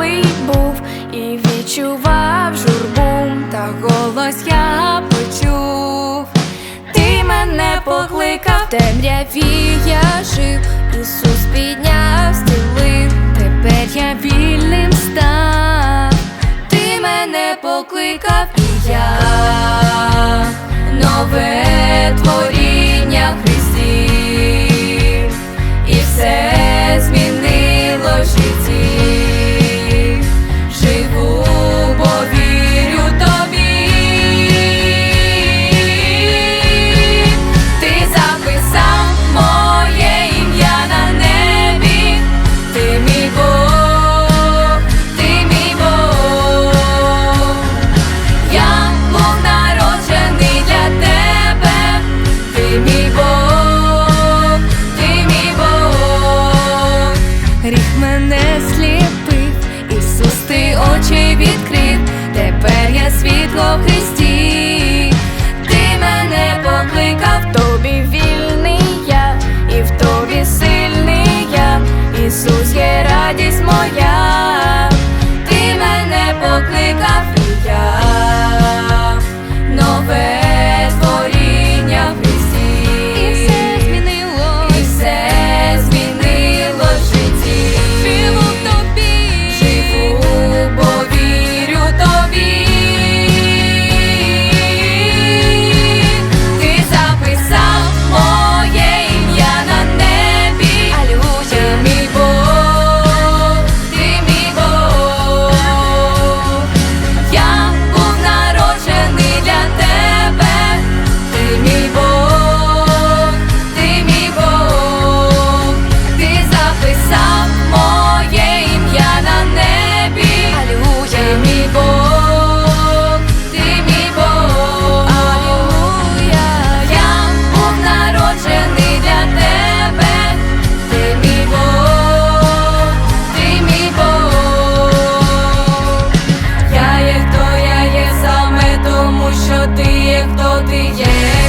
малий був і відчував журбу, та голос я почув, ти мене покликав, темряві я жив, Ісус підняв стіли, тепер я вільним став, ти мене покликав. εκδοτηγές